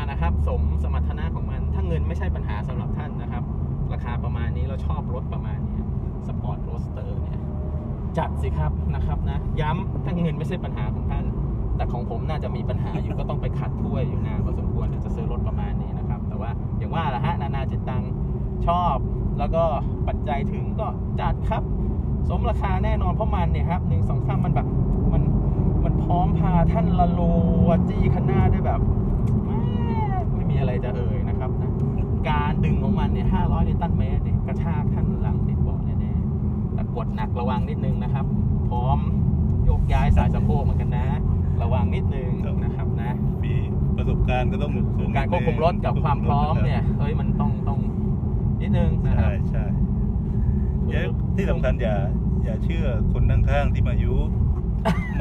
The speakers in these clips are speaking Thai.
สำหรับท่านนะครับ ราคาประมาณนี้เราชอบรถประมาณนี้สปอร์ตโรสเตอร์เนี่ยจัดสิครับนะครับนะ ย้ำถ้าเงินไม่ใช่ปัญหาของท่าน แต่ของผมน่าจะมีปัญหาอยู่ก็ต้องไปขัดถ้วยอยู่นานพอสมควรจะซื้อรถประมาณนี้นะครับ แต่ว่าอย่างว่าแหละฮะนานาจิตตังชอบแล้วก็ปัจจัยถึงก็จัดครับ สมราคาแน่นอนเพราะมันเนี่ยครับหนึ่งสองสามมันแบบมันมันพร้อมพาท่านละโลจี้คันหน้าได้แบบ ดหนักระวังนิดนึงนะครับ พร้อมโยกย้ายสายสะโพกเหมือนกันนะ ระวังนิดนึงนะครับนะมีประสบการณ์ก็ต้องสูงการควบคุมรถกับความพร้อมเนี่ยเฮ้ยมันต้องต้องนิดนึงนะครัใช่บใช่อย่าที่สำคัญอย่าอย่าเชื่อคนข้างๆที่มายุ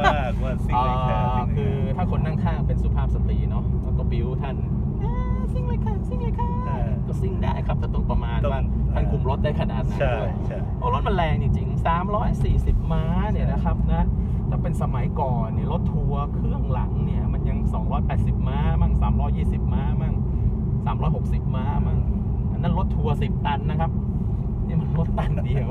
มากว่าสิ่งอ่ไรแค่าสิ่งไรคือถ้าคนนั่งข้างเป็นสุภาพสตรีเนาะแล้วก็บิวท่านอ่าซิ่งเลยค่ะซิ่งเลยค่ะใช่ก็ซิ่งได้ครับแต่ต้องประมาณต้องว่าท่านคุมรถได้ขนาดนั้นใช่ด้วยใช่โอ้รถมันแรงจริงๆ 340 ม้าเนี่ยนะครับนะถ้าเป็นสมัยก่อนเนี่ยรถทัวร์เครื่องหลังเนี่ยมันยัง 280 ม้ามั่ง 320 ม้ามั่ง 360 ม้ามั่งอันนั้นรถทัวร์10 ตันนะครับนี่มันรถตันเดียว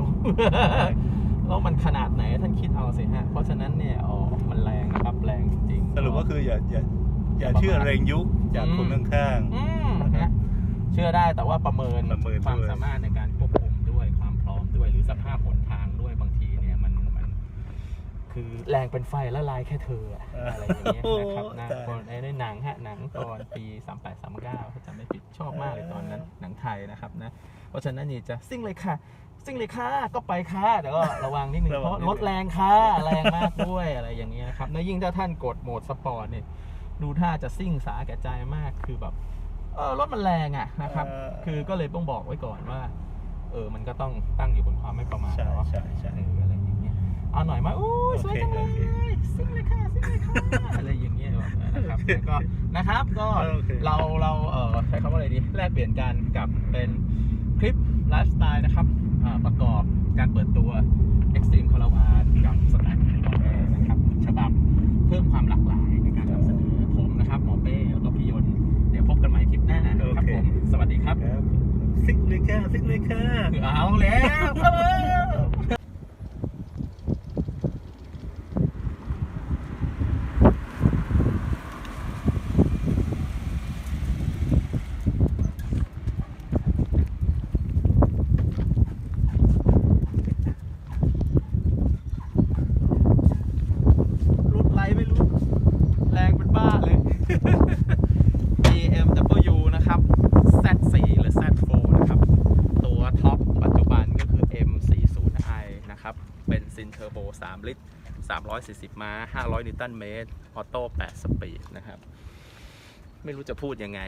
แล้วมันขนาดไหนท่านคิดเอาสิฮะ เพราะฉะนั้นเนี่ยอ๋อมันแรงนะครับแรงจริงๆสรุปก็คืออย่าอย่าอย่าเชื่อแรงยุจากคนข้างอืมนะฮะเชื่อได้แต่ว่าประเมินประเมินความด้วยสามารถในการ คือแรงเป็นไฟละลายแค่เธออะอะไรอย่างเงี้ยนะครับนะโอ้ตายคนในในหนังฮะหนังตอนปี 38 39ถ้าจำไม่ผิดชอบมากเลยตอนนั้นหนังไทยนะครับนะเพราะฉะนั้นนี่จะซิ่งเลยค่ะซิ่งเลยค่ะก็ไปค่ะแต่ก็ระวังนิดนึงระวังเพราะนิดนึงรถแรงค่ะแรงมากด้วยอะไรอย่างเงี้ยครับแล้วยิ่งถ้าท่านกดโหมดสปอร์ตเนี่ยดูท่าจะซิ่งสาแก่ใจมากคือแบบเออรถมันแรงอะนะครับเออคือก็เลยต้องบอกไว้ก่อนว่า เออมันก็ต้องตั้งอยู่บนความไม่ประมาทใช่เนาะใช่ใช่เอออะไรอย่างเงี้ย เอาหน่อยมาโอ้ยสวยจังเลโอเคยซิ่งเลยค่ะซิ่งเลยค่ะอะไรอย่างเงี้ยแบบนะครับแล้วก็นะครับก็โอเคเราเราเออใช้คำว่าอะไรดีแลกเปลี่ยนกันกับเป็นคลิปไลฟ์สไตล์นะครับอ่าประกอบการเปิดตัว Extreme c a r a v a n กับสไตล์ของหมอเป้นะครับฉบับเพิ่มความหลากหลายในการนำเสนอผมนะครับหมอเป้แล้วก็พี่ยนต์เดี๋ยวพบกันใหม่คลิปหน้านะครับผมสวัสดีครับครับซิกเลยค่ะซิกเลยค่ะเอาแล้วครับผม รุดไรไม่รู้ แรงเป็นบ้าเลย BMW นะครับ Z4 หรือ Z4 นะครับ ตัวท็อปปัจจุบันก็คือ M40i นะครับ เป็นซินเทอร์โบ 3 ลิตร 340 ม้า 500 นิวตันเมตร ออโต้ 8 สปีดนะครับ ไม่รู้จะพูดยังไง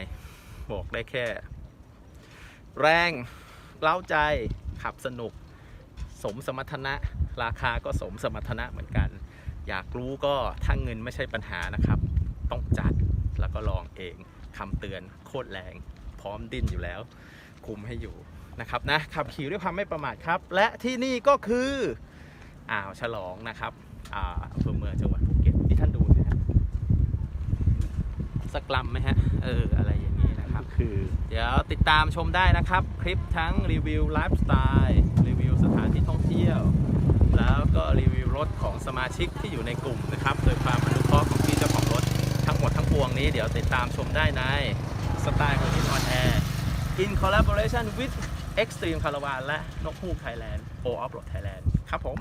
บอกได้แค่ แรงเล้าใจ ขับสนุก สมสมรรถนะ ราคาก็สมสมรรถนะเหมือนกัน อยากรู้ก็ถ้าเงินไม่ใช่ปัญหานะครับ ต้องจัดแล้วก็ลองเองคำเตือนโคตรแรง พร้อมดิ้นอยู่แล้ว คุมให้อยู่นะครับนะขับขี่ด้วยความไม่ประมาทครับ และที่นี่ก็คือ อ่าวฉลองนะครับอ่าอำเภอเมืองจังหวัดภูเก็ตที่ท่านดูนะฮะสักลำไหมฮะเอออะไรอย่างนี้นะครับ คือ เดี๋ยวติดตามชมได้นะครับ คลิปทั้งรีวิวไลฟ์สไตล์รีวิวสถานที่ท่องเที่ยว แล้วก็รีวิวรถของสมาชิกที่อยู่ในกลุ่มนะครับโดยความอนุเคราะห์ของพี่เจ้าของรถทั้งหมดทั้งปวงนี้เดี๋ยวติดตามชมได้ในสไตล์ของที่ออนแอร์ in collaboration with Extreme Caravan และนกฮูก Thailand O Off Road Thailand ครับผม